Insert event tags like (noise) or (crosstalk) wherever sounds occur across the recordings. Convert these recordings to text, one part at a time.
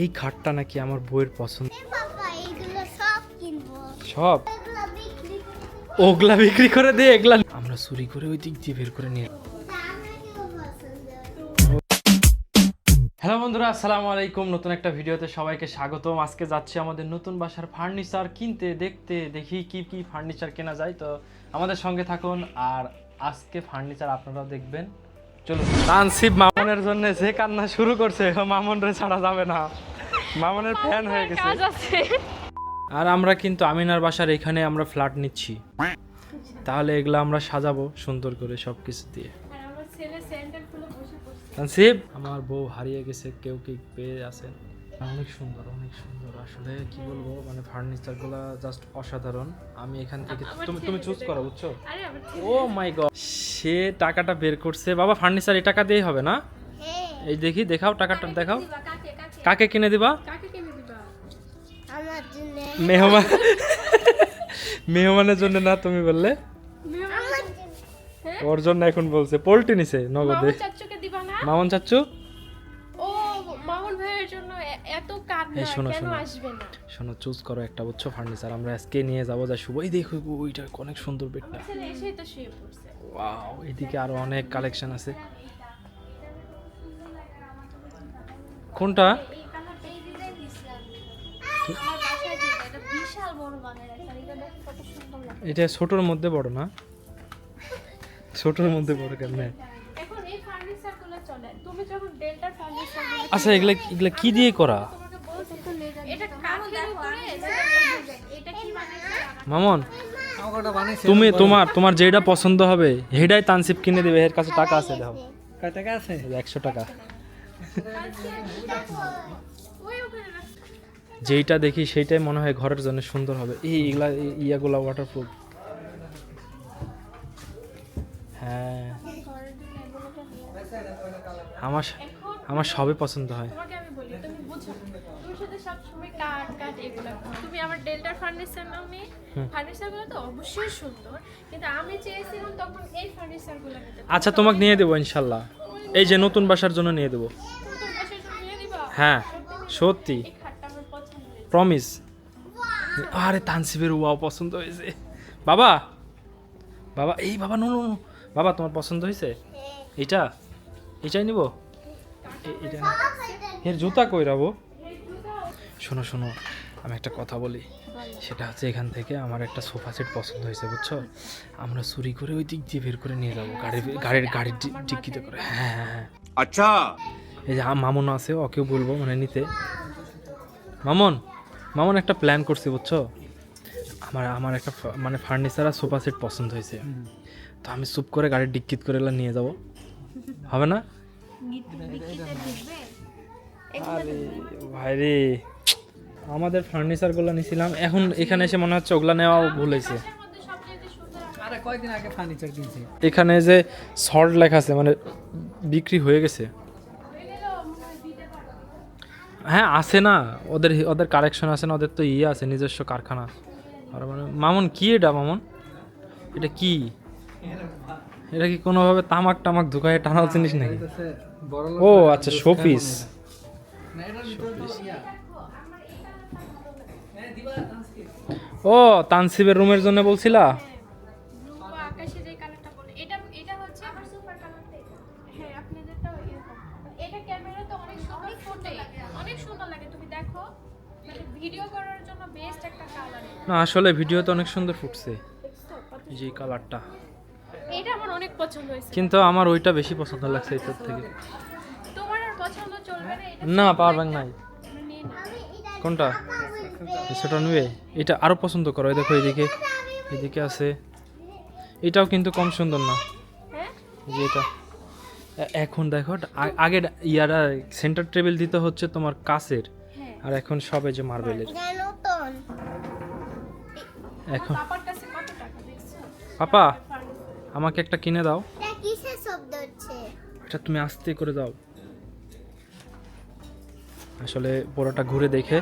এই খাটটা নাকি আমার বইয়ের পছন্দ। সব ওগুলা বিক্রি করে দে এগুলা আমরা চুরি করে ওই দিক দিয়ে বের করে নিয়ে হ্যালো বন্ধুরা আসসালামু আলাইকুম। নতুন একটা ভিডিওতে সবাইকে স্বাগতম। আজকে যাচ্ছি আমাদের নতুন বাসার ফার্নিচার কিনতে দেখতে দেখি কি কি ফার্নিচার কেনা যায়। তো আমাদের সঙ্গে থাকুন আর আজকে ফার্নিচার আপনারাও দেখবেন। চলুন। তানসিব মামনের জন্য যে কান্না শুরু করছে ছাড়া যাবে না। মামনের ফ্যান হয়ে গেছে। আর আমরা কিন্তু আমিনার বাসার এখানে আমরা ফ্ল্যাট নিচ্ছি। তাহলে এগুলো আমরা সাজাবো সুন্দর করে সব কিছু দিয়ে তানসিব আমার বউ হারিয়ে গেছে কেউ কি পেয়ে আছে অনেক সুন্দর অনেক সুন্দর। আসলে কি বলব মানে ফার্নিচারগুলা জাস্ট অসাধারণ। আমি এখান থেকে তুমি তুমি চুজ করো বুঝছ? ও মাই গড সে টাকাটা বের করছে। বাবা ফার্নিচার এই টাকা দিয়েই হবে না? হ্যাঁ। এই দেখি দেখাও টাকাটা দেখাও। কাকে কিনে দিবা? কাকে কিনে দিবা? আমার জন্য। মেহমান মেহমানের জন্য না তুমি বললে? হ্যাঁ? ওর জন্য এখন বলছে। পোল্ট্রি নিছে নগদে। মামুন চাচুকে এই শোনো, শোনো। শোনো চুজ করো একটা বুঝছ? ফার্নিচার আমরা আজকে নিয়ে যাব যা শুভ। এই দেখো ওইটা অনেক সুন্দর বেডটা ওয়াও এদিকে আরও অনেক কালেকশন আছে। কোনটা? এটা ছোটর মধ্যে বড় না? ছোটর মধ্যে বড় কেন আচ্ছা এগুলা এগুলা কি দিয়ে করা তোমাকে বলছি এটা কাঠের উপরে এটা কি বানাইছে মামন তুমি তোমার তোমার যেটা পছন্দ হবে হেডাই তানসিপ কিনে দেবে এর কাছে টাকা আছে দেখো। কয় টাকা আছে? একশো টাকা। ওই যেইটা দেখি সেইটাই মনে হয় ঘরের জন্য সুন্দর হবে। এই এগুলা ইয়াগুলা ওয়াটারপ্রুফ হ্যাঁ। আমার আমার সবই পছন্দ হয়। তোমাকে আমি বলি তুমি বুঝো তুমি শুধু সবসময় কাঠ কাঠ এগুলো। তুমি আমার ডেল্টার ফার্নিচার নাও নি। ফার্নিচারগুলো তো অবশ্যই সুন্দর কিন্তু আমি চেয়েছিলাম তখন এই ফার্নিচারগুলো নিতে। আচ্ছা তোমাকে নিয়ে দেবো ইনশাল্লাহ। এই যে নতুন বাসার জন্য নিয়ে দেবো। হ্যাঁ সত্যি? এই খাটটা আমার পছন্দ হয়েছে। প্রমিস আরে তানসিবের ওয়াও পছন্দ হয়েছে। বাবা বাবা এই বাবা নো নো নো। বাবা তোমার পছন্দ হয়েছে? এইটা? এইটাই নিব? এটা এর জুতা কই রাবো? শোনো শোনো আমি একটা কথা বলি। সেটা হচ্ছে এখান থেকে আমার একটা সোফা সেট পছন্দ হয়েছে বুঝছ? আমরা চুরি করে ওই দিক দিয়ে বের করে নিয়ে যাব গাড়ির গাড়ির গাড়ির ডিক্কিতে করে। হ্যাঁ, হ্যাঁ হ্যাঁ হ্যাঁ আচ্ছা। এই যে মামন আছে ওকেও বলব মানে নিতে। মামন মামন একটা প্ল্যান করছি বুঝছ? আমার আমার একটা মানে ফার্নিচার আর সোফা সেট পছন্দ হয়েছে। তো আমি চুপ করে গাড়ির ডিকিত করে এগুলো নিয়ে যাব। হবে না? আরে ভাই রে আমাদের ফার্নিচারগুলো নিছিলাম। এখন এখানে এসে মনে হচ্ছে ওগুলা নেওয়া ভুল হয়েছে। এখানে যে সল্ট লেখা আছে মানে বিক্রি হয়ে গেছে। হয়ে আছে না। ওদের ওদের কারেকশন আছে না ওদের তো ইয়ে আছে নিজস্ব কারখানা। আর মানে মামুন কি এটা মামুন? এটা কি? এটা কি কোনোভাবে তামাক টামাক ধুকায় টানার জিনিস নাকি? ও আচ্ছা শোপিস না এটার ভিতরে তো ইয়া হ্যাঁ দিবা আজকে ও তানসিবের রুমের জন্য বলছিলা? মানে ভিডিও না আসলে ভিডিওতে অনেক সুন্দর ফুটছে যে কালারটা। এটা আমার অনেক পছন্দ হয়েছে। কিন্তু আমার ওইটা বেশি পছন্দ লাগছে এটার থেকে। তোমার আর পছন্দ চলবে না এটা না পাওয়ার ব্যাংক নাই। নাও কোনটা? সেটা নেবে এটা আরও পছন্দ করো। এই দেখো এদিকে এদিকে আছে। এটাও কিন্তু কম সুন্দর না। হ্যাঁ? এই যে এটা। এখন দেখো আগে ইয়ারা সেন্টার টেবিল দিতে হচ্ছে তোমার কাছের। হ্যাঁ। আর এখন সবে যে মার্বেলের। এখন পাপার কাছে কত টাকা দেখছ? পাপা আমাকে একটা কিনে দাও। এটা তুমি আস্তে করে দাও। আসলে পুরোটা ঘুরে দেখে।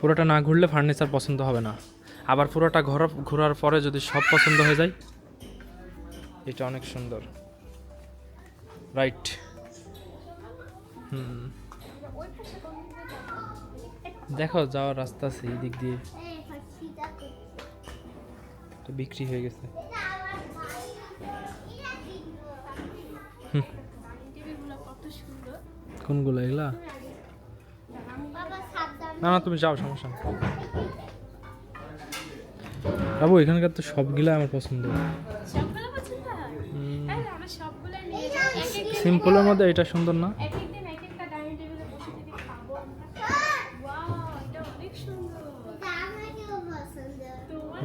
পুরোটা না ঘুরলে ফার্নিচার পছন্দ হবে না। আবার পুরোটা ঘোরা ঘোরার পরে যদি সব পছন্দ হয়ে যায় এটা অনেক সুন্দর। Right hmm? দেখো যাওয়ার রাস্তা আছে এই দিক দিয়ে বিক্রি হয়ে গেছে। কোনগুলো এগুলা? না না তুমি যাও সমস্যা বাবু এখানকার তো সবগুলা আমার পছন্দ সিম্পলের মধ্যে এটা সুন্দর না?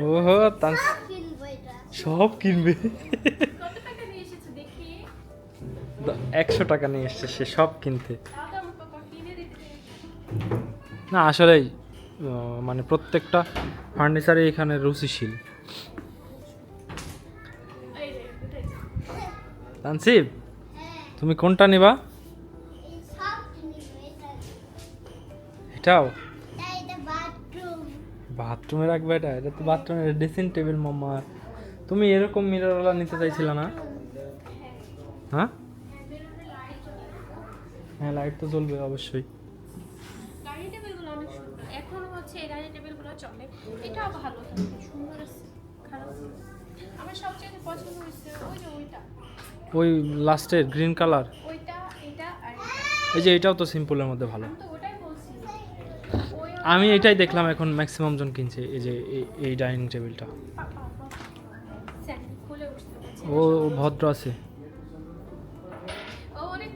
ওহো তার সব কিনবে। একশো টাকা নিয়ে এসছে সে সব কিনতে। না, আসলেই মানে প্রত্যেকটা ফার্নিচারই এখানে রুচিশীল। তানসিব, তুমি কোনটা নিবা? এটাও? এটা এটা বাথরুমে রাখবে এটা? এটা তো বাথরুমের ড্রেসিং টেবিল মাম্মা। তুমি এরকম মিররওয়ালা নিতে চাইছিল না? হ্যাঁ? হ্যাঁ লাইট তো জ্বলবে অবশ্যই ডাইনিং টেবিলগুলো অনেক সুন্দর এখন হচ্ছে এই ডাইনিং টেবিলগুলো চলে। এটাও ভালো থাকে সুন্দর আছে খারাপ আমার সবচেয়ে পছন্দ হয়েছে ওই যে ওইটা। ওই লাস্টের গ্রিন কালার ওইটা এটা আর এই যে এটাও তো সিম্পলের মধ্যে ভালো। আমি তো ওটাই বলছি। আমি এটাই দেখলাম এখন ম্যাক্সিমাম জন কিনছে এই যে এই- ডাইনিং টেবিলটা ও ভদ্র আছে।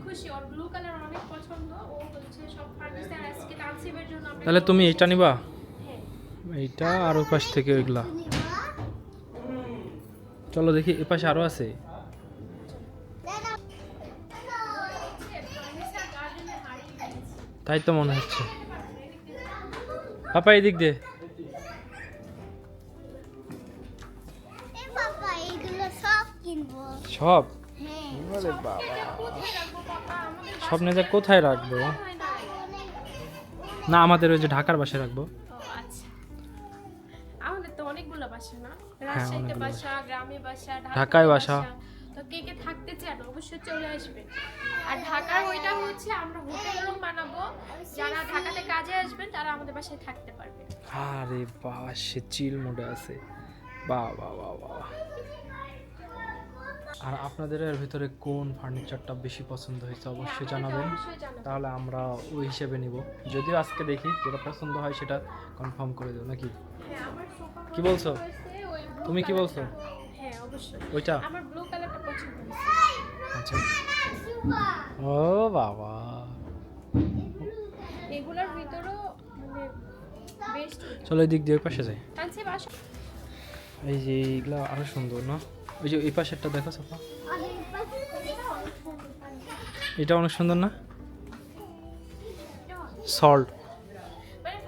খুশি ওর ব্লু কালার অনেক পছন্দ। ও বলছে সব ফার্নিচার আজকে তানসিবের জন্য আমরা তাহলে তুমি এটা নিবা? হ্যাঁ। এইটা আর ওই পাশ থেকে ওইগুলা। চলো দেখি এ পাশে আরও আছে। তাই তো মনে হচ্ছে। পাপা এদিক দিয়ে সব? কিনবো সব হ্যাঁ বাবা কোথায় রাখব? না আমাদের ওই যে ঢাকার বাসায় রাখব। আচ্ছা। আমাদের তো অনেকগুলো বাসা না? হ্যাঁ, রাজশাহীতে বাসা গ্রামে বাসা ঢাকায় ঢাকায় বাসা। তো কে কে থাকতে চান? অবশ্যই চলে আসবেন। আর ঢাকার ওইটা হচ্ছে আমরা হোটেল রুম বানাবো। যারা ঢাকাতে কাজে আসবেন তারা আমাদের বাসায় থাকতে পারবে। আরে বাবা সে চিল মোডে আছে। বাহ বাহ বাহ বাহ। আর আপনাদের এর ভিতরে কোন ফার্নিচারটা বেশি পছন্দ হয়েছে অবশ্যই হ্যাঁ, জানাবেন। তাহলে আমরা ওই হিসেবে নিব। যদিও আজকে দেখি যেটা পছন্দ হয় সেটা কনফার্ম করে দেবো নাকি? হ্যাঁ আমার সোফা কি বলছো? তুমি কি বলছো? হ্যাঁ ওইটা? আমার ব্লু কালারটা পছন্দ হয়েছে। আচ্ছা। ও বাবা। এগুলোর ভিতরেও মানে চলো এই দিক দিয়ে পাশে যাই। এই যে এইগুলো আরও সুন্দর না? ওই যে এই পাশেরটা দেখো সাফা। এটা অনেক সুন্দর। না? সল্ট মানে।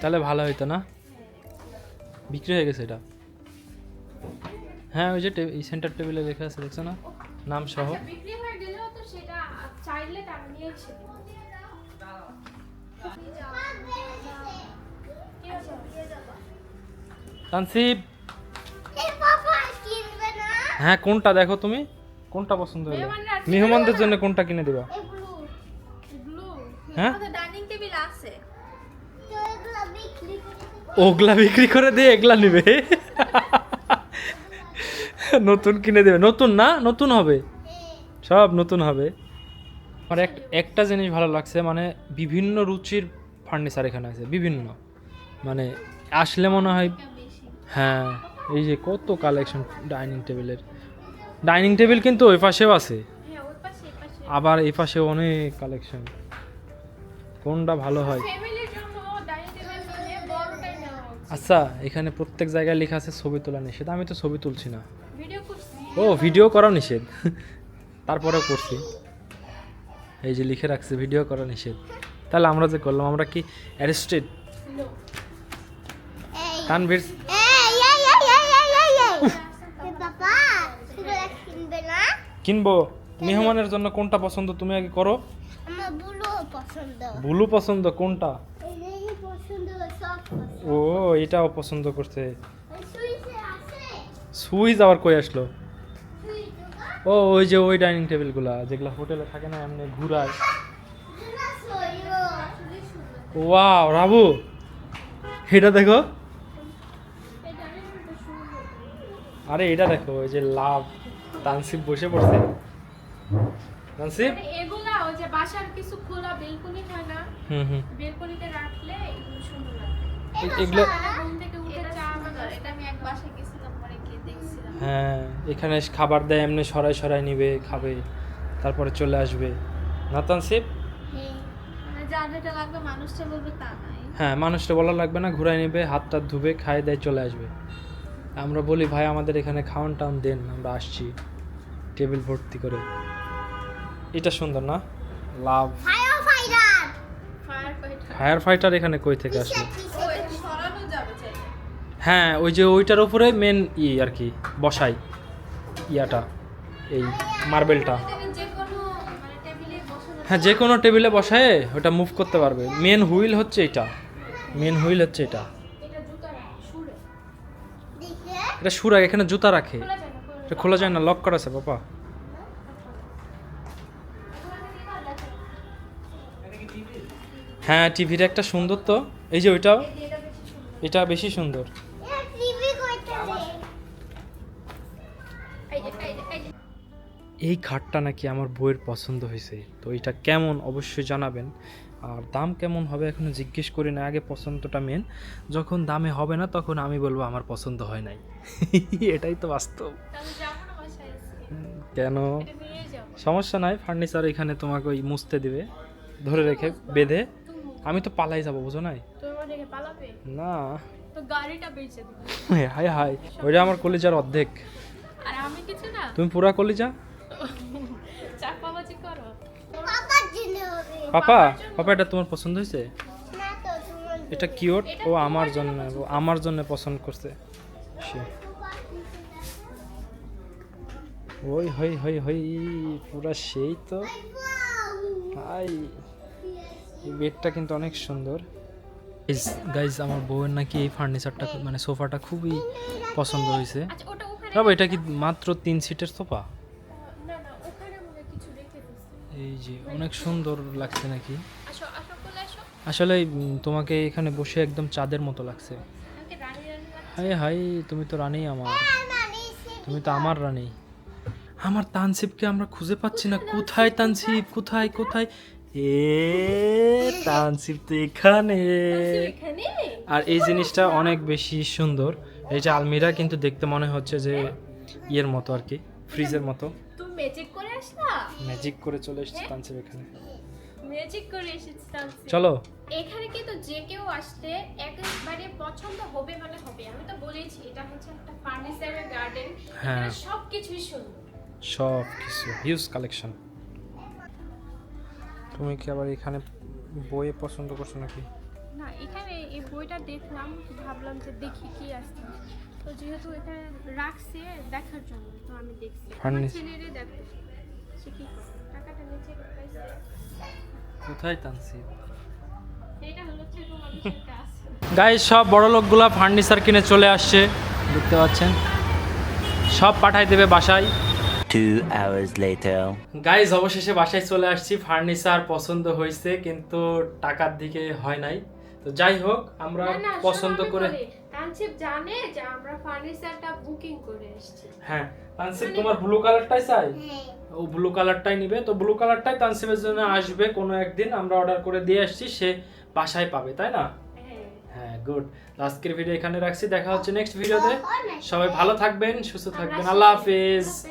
তাহলে ভালো হইতো না? বিক্রি হয়ে গেছে এটা? হ্যাঁ ওই যে এই সেন্টার টেবিলে লেখা আছে দেখছ না? নাম সহ। আচ্ছা, বিক্রি হয়ে গেলেও তো সেটা চাইলে তারা নিয়ে তানসিব। হ্যাঁ কোনটা দেখো তুমি? কোনটা পছন্দ হলো? মেহমানদের জন্য কোনটা কিনে দিবা? হ্যাঁ? ডাইনিং টেবিল আছে। তো এগুলো বিক্রি করে ওগুলা বিক্রি করে দিয়ে এগুলা নিবে? নতুন কিনে দেবে। নতুন না? নতুন হবে? সব নতুন হবে। আমার এক একটা জিনিস ভালো লাগছে মানে বিভিন্ন রুচির ফার্নিচার এখানে আছে বিভিন্ন। মানে আসলে মনে হয় হ্যাঁ এই যে কত কালেকশন ডাইনিং টেবিলের ডাইনিং টেবিল কিন্তু ওই পাশেও আছে। হ্যাঁ ওই পাশে এই পাশে। আবার এই অনেক কালেকশন কোনটা ভালো হয়? আচ্ছা এখানে প্রত্যেক জায়গায় লেখা আছে ছবি তোলা নিষেধ। আমি তো ছবি তুলছি না। ও ভিডিও করা নিষেধ। তারপরেও করছি। এই যে লিখে রাখছে ভিডিও করা নিষেধ। তাহলে আমরা যে করলাম আমরা কি অ্যারেস্টেড তানভীর এই এই এই এই এই এই এই এ বাবা এগুলো কিনবে না কিনবো? মেহমানের জন্য কোনটা পছন্দ তুমি আগে করো? আমার বুলো পছন্দ। ব্লু পছন্দ কোনটা? ও এটাও পছন্দ করছে। সুইচে আবার কই আসলো? ও ওই যে ওই ডাইনিং টেবিলগুলা যেগুলো হোটেলে থাকে না এমনি ঘুরায়. ওয়াও রাবু এটা দেখো। আরে এটা দেখো ওই যে লাভ। তানসিব বসে পড়ছে। তানসিব মানে এগুলা ওই যে বাসার কিছু খোলা বেলকনি হয় না হুম হুম। বেলকনিতে রাখলে এগুলো সুন্দর লাগে। এগুলো মানে ঘুম থেকে উঠে চা এটা আমি এক বাসায় গেছিলাম পরে গিয়ে দেখছিলাম। হ্যাঁ এখানে খাবার দেয় এমনি সরাই সরাই নিবে খাবে তারপরে চলে আসবে। না তানসিব মানে যার যেটা লাগবে মানুষটা বলবে তা নাই। হ্যাঁ মানুষটা বলা লাগবে না ঘুরাই নেবে হাত টাত ধুবে খাই দেয় চলে আসবে। আমরা বলি ভাই আমাদের এখানে খাওয়ান টাউন দেন আমরা আসছি টেবিল ভর্তি করে। এটা সুন্দর না? লাভ. ফায়ার ফাইটার এখানে কই থেকে আসলো? ও এটা সরানো যাবে চাইলে। হ্যাঁ ওই যে ওইটার উপরে মেন ই আর কি বসাই। ইয়াটা এই মার্বেলটা। তুমি যে কোনো মানে টেবিলে বসানো হ্যাঁ যে কোনো টেবিলে বসায় ওটা মুভ করতে পারবে। মেন হুইল হচ্ছে এটা। মেন হুইল হচ্ছে এটা। এটা সুরা এখানে জুতা রাখে। এটা খোলা যায় না লক করা আছে বাবা। হ্যাঁ টিভির একটা সুন্দর তো। এই যে ওইটাও? এটা বেশি সুন্দর। এই খাটটা নাকি আমার বইয়ের পছন্দ হয়েছে তো এটা কেমন অবশ্যই জানাবেন। আর দাম কেমন হবে এখনও জিজ্ঞেস করি না আগে পছন্দটা মেন। যখন দামে হবে না তখন আমি বলব আমার পছন্দ হয় নাই। (laughs) এটাই তো বাস্তব। কেন? সমস্যা নাই ফার্নিচার এখানে তোমাকে ওই মুছতে দিবে ধরে রেখে বেঁধে। আমি তো পালাই যাব বুঝো নাই? না। হাই (laughs) হাই ওইটা আমার কলিজার অর্ধেক। তুমি পুরা কলিজা? চাপাবাজি করো। পাপা পাপা এটা তোমার পছন্দ হয়েছে? না তো তোমার এটা কিউট ও আমার জন্য ও আমার জন্য পছন্দ করছে। সে। ওই হই হই হই পুরা সেই তো। হাই। এই বেডটা কিন্তু অনেক সুন্দর। গাইজ আমার বউয়ের নাকি এই ফার্নিচারটা মানে সোফাটা খুবই পছন্দ হয়েছে। আচ্ছা বাবা এটা কি মাত্র তিন সিটের সোফা না না ওখানে মনে হয় কিছু রেখে দিচ্ছে এই যে অনেক সুন্দর লাগছে নাকি? আসলে তোমাকে এখানে বসে একদম চাঁদের মতো লাগছে। হাই হাই তুমি তো রানী আমার। তুমি তো আমার রানী। আমার তানসিবকে আমরা খুঁজে পাচ্ছি না। কোথায় তানসিব কোথায় কোথায়? এ (laughs) তানসিব তো এখানে। আর এই জিনিসটা অনেক বেশি সুন্দর। এই যে আলমিরা কিন্তু দেখতে মনে হচ্ছে যে ইয়ের মতো আর কি ফ্রিজের মতো। তুমি ম্যাজিক ম্যাজিক করে চলে এসেছে তানসিব এখানে। ম্যাজিক করে এসেছিলাম চলো। এখানে কিন্তু যে কেউ আসলে একেবারে পছন্দ হবে মানে হবে। আমি তো বলেছি এটা হচ্ছে একটা ফার্নিচারের গার্ডেন হ্যাঁ। সব কিছুই সুন্দর। সব কিছু হিউজ কালেকশন তুমি কি আবার এখানে বইয়ে পছন্দ করছ নাকি? না এখানে এই বইটা দেখলাম ভাবলাম যে দেখি কি আছে। তো যেহেতু এটা রাখছে দেখার জন্য তো আমি দেখছি। আমার ছেলেরে দেখো কোথায় সব বড় লোকগুলা ফার্নিচার কিনে চলে আসছে দেখতে পাচ্ছেন? সব পাঠাই দেবে বাসায়। গাইজ অবশেষে বাসায় চলে আসছি ফার্নিচার পছন্দ হয়েছে কিন্তু টাকার দিকে হয় নাই। তো যাই হোক আমরা পছন্দ করে। বলি, জানে যে আমরা ফার্নিচারটা বুকিং করে এসেছি। হ্যাঁ তানসিব তোমার ব্লু কালারটাই চাই? হ্যাঁ। ও ব্লু কালারটাই নিবে। তো ব্লু কালারটাই তানসিবের জন্য আসবে কোনো একদিন আমরা অর্ডার করে দিয়ে আসছি সে বাসায় পাবে তাই না? হ্যাঁ। হ্যাঁ গুড আজকের ভিডিও এখানে রাখছি দেখা হচ্ছে নেক্সট ভিডিওতে সবাই ভালো থাকবেন সুস্থ থাকবেন। আল্লাহ হাফেজ।